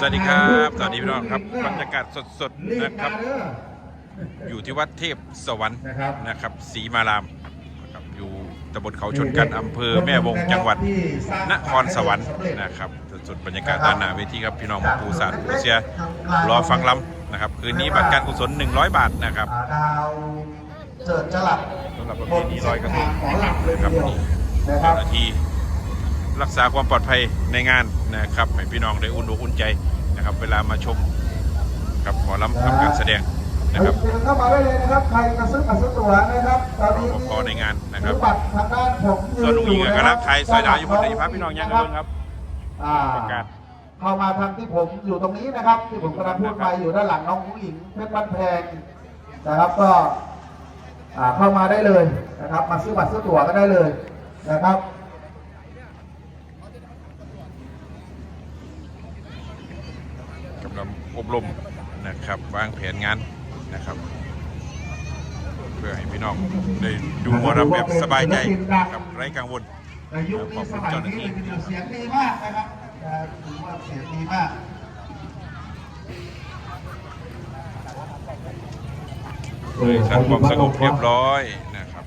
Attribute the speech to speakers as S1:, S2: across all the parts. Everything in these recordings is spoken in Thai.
S1: สวัสดีครับสวัสดีพี่น้องครับบรรยากาศสดๆนะครับ อยู่ที่วัดเทพสวรรค์
S2: นะครับ
S1: นะครับศรีมารามนะครับอยู่ตำบลเขาชนกันอำเภอแม่วงจังหวัดนครสวรรค์นะครับสดๆบรรยากาศด้านหน้าเวทีครับพี่น้องปูสาดปูเสียรอฟังลำนะครับคืนนี้บัตรการกุศล 100 บาทนะครับ
S2: อ่าดาวเจิดจรัส
S1: สำหรับประเพณีลอยกระทง
S2: หมอหลับเลย
S1: นะครับ
S2: ทีเดียว
S1: นี่
S2: นะค
S1: เจ้า
S2: รับ
S1: หน้าที่ รักษาความปลอดภัยในงานนะครับให้พี่น้องได้อุ่นอกอุ่นใจนะครับ เวลามาชมกับหมอลำทำการแสดงนะครับ
S2: เชิญเข้ามาได้เลยนะครับใครจะซื้อบัตรซื้อตั๋วนะครับตอนนี้
S1: รปภในงานนะครับ
S2: ซื้อบัตรทางด้านผม
S1: ส่วนลุงยิงกับกระลักไทยซอยดาวอยู่บนไหนพับพี่น้องยังกันครับ
S2: อ่า
S1: ประกาศ
S2: เข้ามาทางที่ผมอยู่ตรงนี้นะครับ ที่ผมกำลังพูดไปอยู่ด้านหลังน้องผู้หญิงเพชรบ้านแพงนะครับก็อ่าเข้ามาได้เลยนะครับ มาซื้อบัตรซื้อตั๋วก็ได้เลยนะครับ
S1: กำลัง อบรมนะครับวางแผนงานนะครับ เพื่อให้พี่น้องได้ดูหมอลำแบบสบายใจนะครับไร้กังวล
S2: ในยุคนี้สมัยนี้เลยทีเดียวเสียงดีมากนะครับอ่าถือว่าเสียงดีมาก
S1: เลยสร้างความสงบเรียบร้อยนะครับ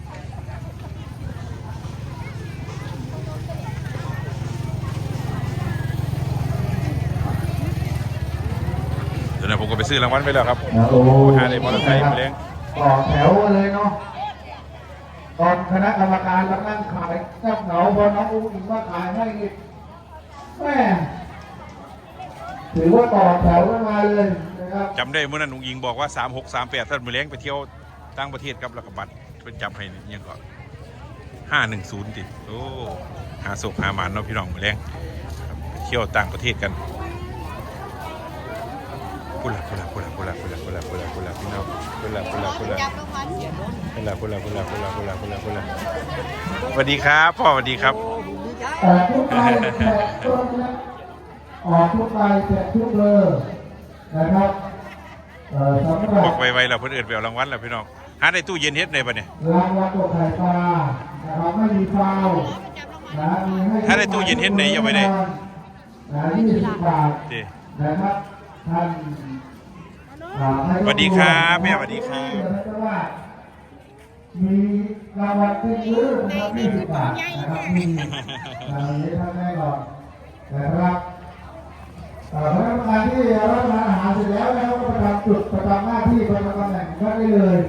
S1: เดี๋ยวนะผม ก็ไปซื้อรางวัลไปแล้วครับ
S2: โอ้
S1: หาได้มอเตอร์ไซค์ไปเลี้ยง
S2: ต่อแถวเลยเนาะตอนคณะกรรมการกำลังขายแก้วเหงาพอน้องอุ้งอิงว่าขายให้อีกแม่ถือว่าต่อแถวกันมาเลยนะครับ
S1: จำได้เมื่อนั้นนุงยิงบอกว่า 3 6 3 8ท่านมือเลี้ยงไปเที่ยวต่างประเทศครับแล้วก็บัตรเป็นจำให้นี่ยังก็510ติดโอ้หาสุกหาหมานเนาะพี่น้องมือเลี้ยงครับไปเที่ยวต่างประเทศกัน กุหลาบกุหลาบกุหลาบกุหลาบกุหลาบกุหลาบกุหลาบกุหลาบพี่น้องกุหลาบกุหลาบกุหลาบ
S3: จับรางวัลเสียโดน
S1: กุหลาบกุหลาบกุหลาบกุหลาบกุหลาบกุหลาบกุหลาบสวัสดีครับพ่อสวัสดีครับ
S2: ออกทุกใบแจกทุกนะออกทุกใบแจกทุกเบอร์นะครับเอ่อสำหรั
S1: บบอกไวๆแล้วเพื่อนอื่นไปเอารางวัลแล้วพี่น้องหาได้ตู้เย็นเฮ็ดในปะเนี่ย
S2: รางวัลตัวไข่ปลานะครับไม่มีฟาวล์
S3: จับรางวัล
S2: นะมีให้
S1: ถ้าได้ตู้เย็นเฮ็ดไหนเอาไว้ได้
S2: นะยี่สิบบาท
S1: ดี
S2: นะครับท่านอ่าให้
S1: สวัสดีครับแม่สวัสดีครับ
S2: มีรางวัลที่ยืมนะครับยี่สิบบาทนะครับมีอ่านี้ท่านได้ก่อนนะครับเอ่อพนักงานที่รับประทานอาหารเสร็จแล้วนะครับก็ประจำจุดประจำหน้าที่ประจำตำแหน่งก็ได้เลย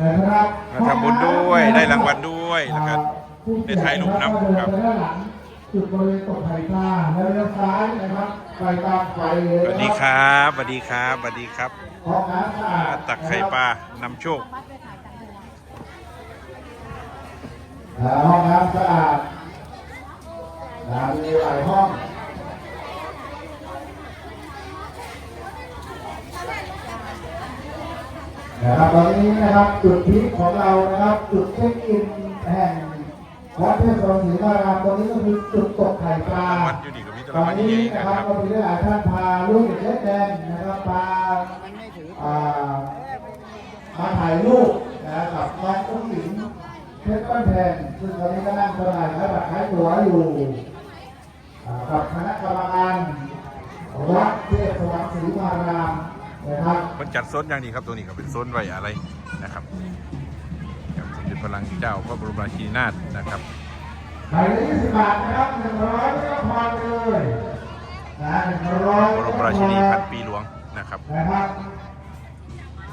S2: นะครับ
S1: มาทำบุญด้วยได้รางวัลด้วยแล้วก็ได้ถ่ายรูปนำครับ
S2: เดินไปด้านหลังจุดบริเวณตกไข่ปลาแล้วเลี้ยวซ้ายนะครับไปตามไฟเลย
S1: สวัสดีครับสวัสดีครับสวัสดีครับ
S2: ห้องน้ำสะอาด
S1: ตักไข่ปลานำโชค
S2: อ่าห้องน้ำสะอาดนะมีหลายห้องนะครับตอนนี้นะครับจุดพีคของเรานะครับ จุดเช็คอินแห่ง วัดเทพสรงศรีมารามตรงนี้ก็คือจุดตกไข่ปลารา
S1: งวัลอยู่นี่ก็มีแต่
S2: ต
S1: รา
S2: องน
S1: วัล
S2: นี้
S1: ใหญ่ๆ
S2: นะ
S1: นะ
S2: ค
S1: ค
S2: รั
S1: รั
S2: บบก็มีได้หลายท่านพาลูกเด็กเล็กแดงนะครับพาอ่ามาถ่ายรูปนะครับกับน้องอุ้งอิงเพชรบ้านแพงซึ่งตอนนี้ก็นั่งสบายและบัตรขายตั๋วอยู่อ่ากับคณะกรรมการวัดเทพสว่างศรีมารามนะครับ
S1: มันจัดโซนอย่างนี้ครับตัวนี้ก็เป็นโซนไว้อะไรนะครับกับสมเด็จ พระลังเจ้าพระบรมราชินีนาถนะครับ
S2: ใครละยี่สิบบาทนะครับหนึ่งร้อยก็พอเลยนะหนึ่งร้อย
S1: บรมราชินีพันปีหลวงนะครับ
S2: นะครับ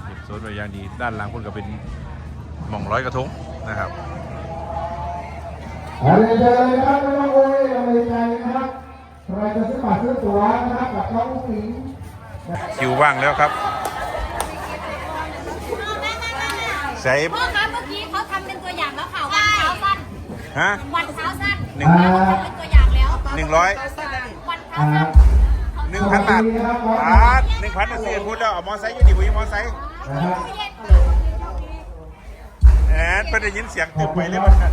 S1: เป็นโซนไว้อย่างดีด้านหลังคุณก็เป็นหม่องร้อยกระทงนะครับ
S2: เอาเลยเชิญเลยนะครับไม่ต้องโวยเราเลยใจนะครับใครจะซื้อบัตรซื้อตั๋วนะครับกับน้องผู้หญิง
S1: คิวว่างแล้วครับใส่ ฮะ
S3: วันเท้าสั้น
S1: หนึ่ง
S3: เขาทำเป็นตัวอย่างแล้ว
S1: หนึ่งร้อย
S3: วันเท้าสั้น
S1: หนึ่งพันบาทบาทหนึ่งพันสี่พูดแล้วเอามอไซค์อยืนดีบุยมอไซค์
S2: นะครับ
S1: แอนไปได้ยินเสียงตึมไปเลยมันน่ะ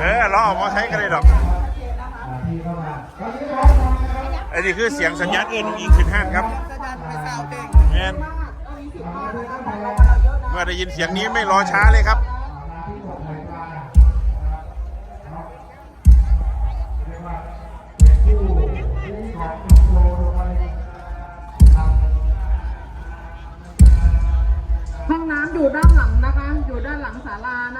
S1: เออเราเอามอไซค์กันเลยดอก
S2: อ่าที่เข้ามาตอนนี้ร้องนะครับ
S1: อันนี้คือเสียงสัญญาณเอื้อนอิงขึ้นห้างครับแอนเมื่อได้ยินเสียงนี้ไม่รอช้าเลยครับ
S2: อยู่ด้านหลังนะคะ อยู่ด้านหลังศาลา
S1: นะ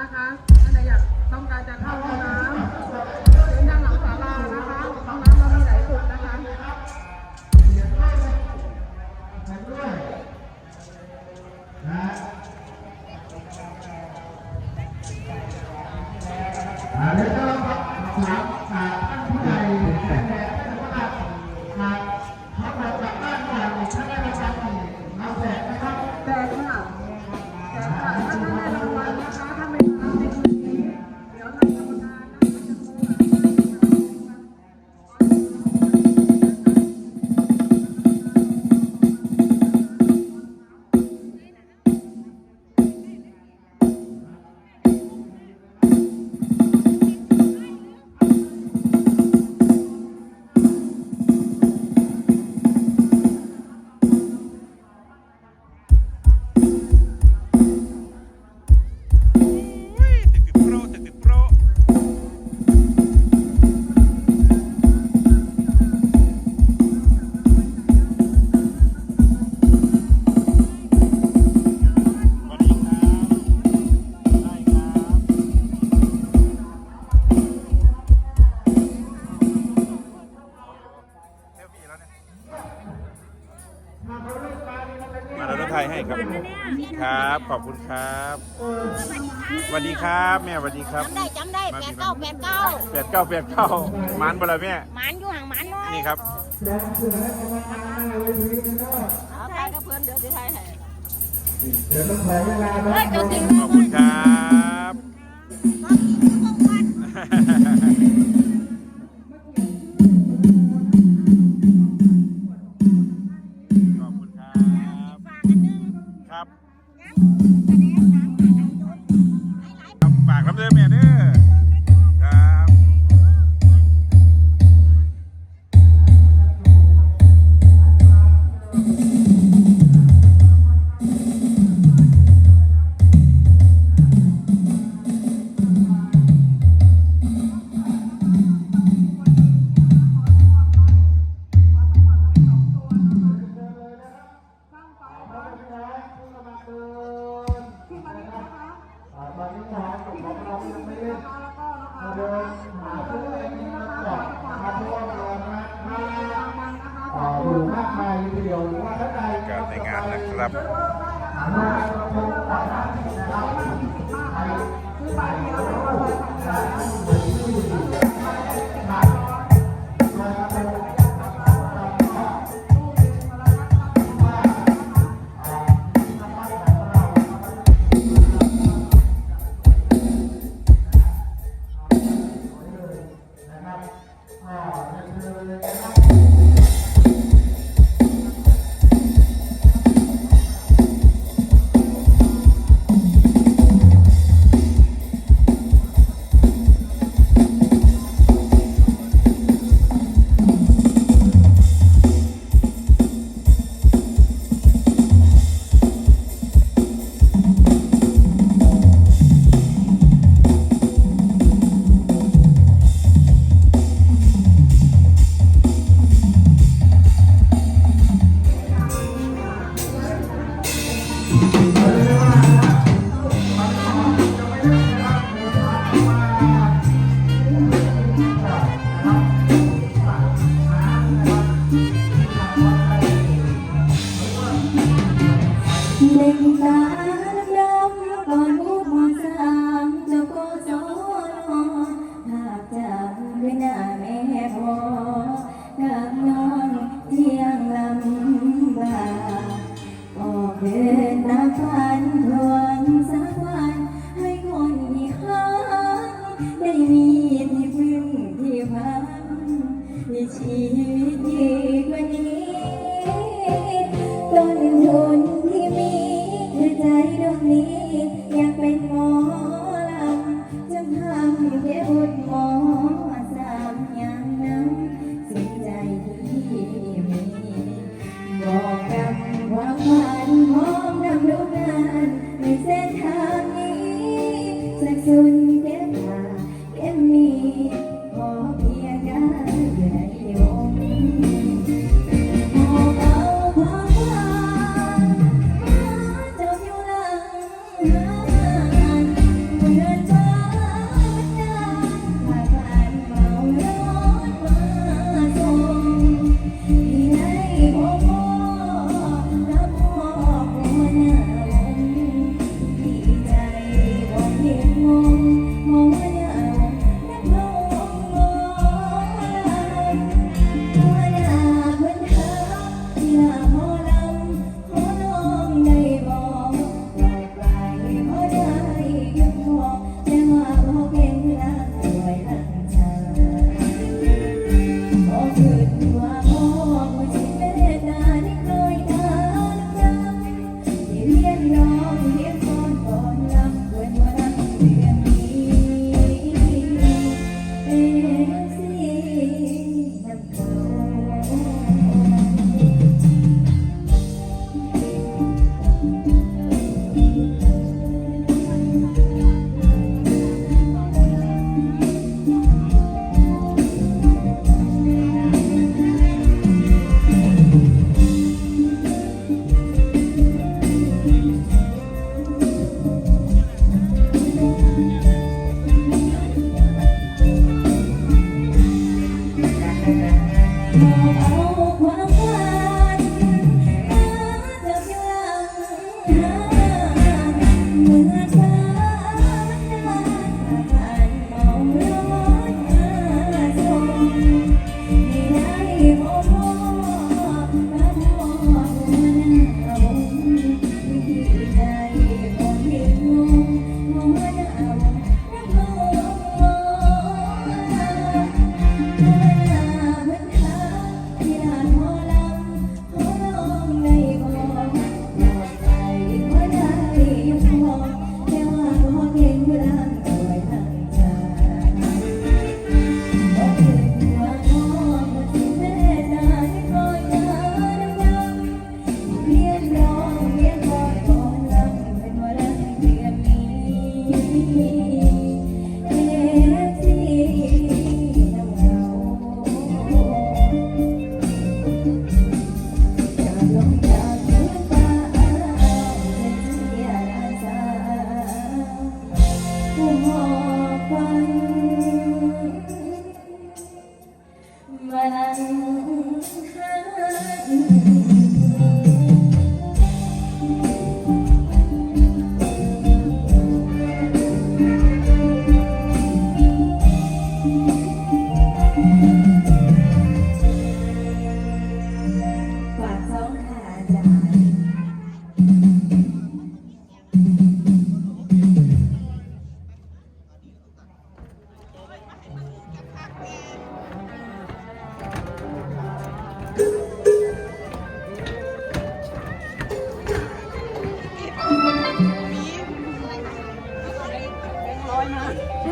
S1: ายให้ครับครับ ขอบคุณครับสวัสดีครับ แม่สวัสดีครับ
S3: จำได้จำได้แปดเก้าแปดเก้า
S1: แปดเก้าแปดเก้าหมันบ่ละแม่
S3: หมันอยู่ห่างหมันน้อย
S1: นี่ครับ
S2: แดงเสือให้กำลังมาหน้าเวทีกันเนาะ
S3: เอาไปกับเพื่อนเดี๋ยวจะถ่ายให้
S2: เดี๋ยวต้องขอเวลานะ
S3: เฮ้ยเจ้าจริง
S1: ขอบคุณครับ อ่าอ
S2: ยู่มากมายทีเดียวหรือว่าท่านใด
S1: การในงานนะครับ
S2: นะครับอ่านั่นคือ น
S4: ตาดำก่อนพูดมองสามเจ้าก็สอนหากจำด้วยหน้าแม่พอกับน้องเที่ยงลำบากออกเดินตามฝันทวงสักวันให้คนที่ค้งได้มีที่พึ่งที่พักในชีวิตดีกว่านี้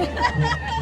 S3: อยมา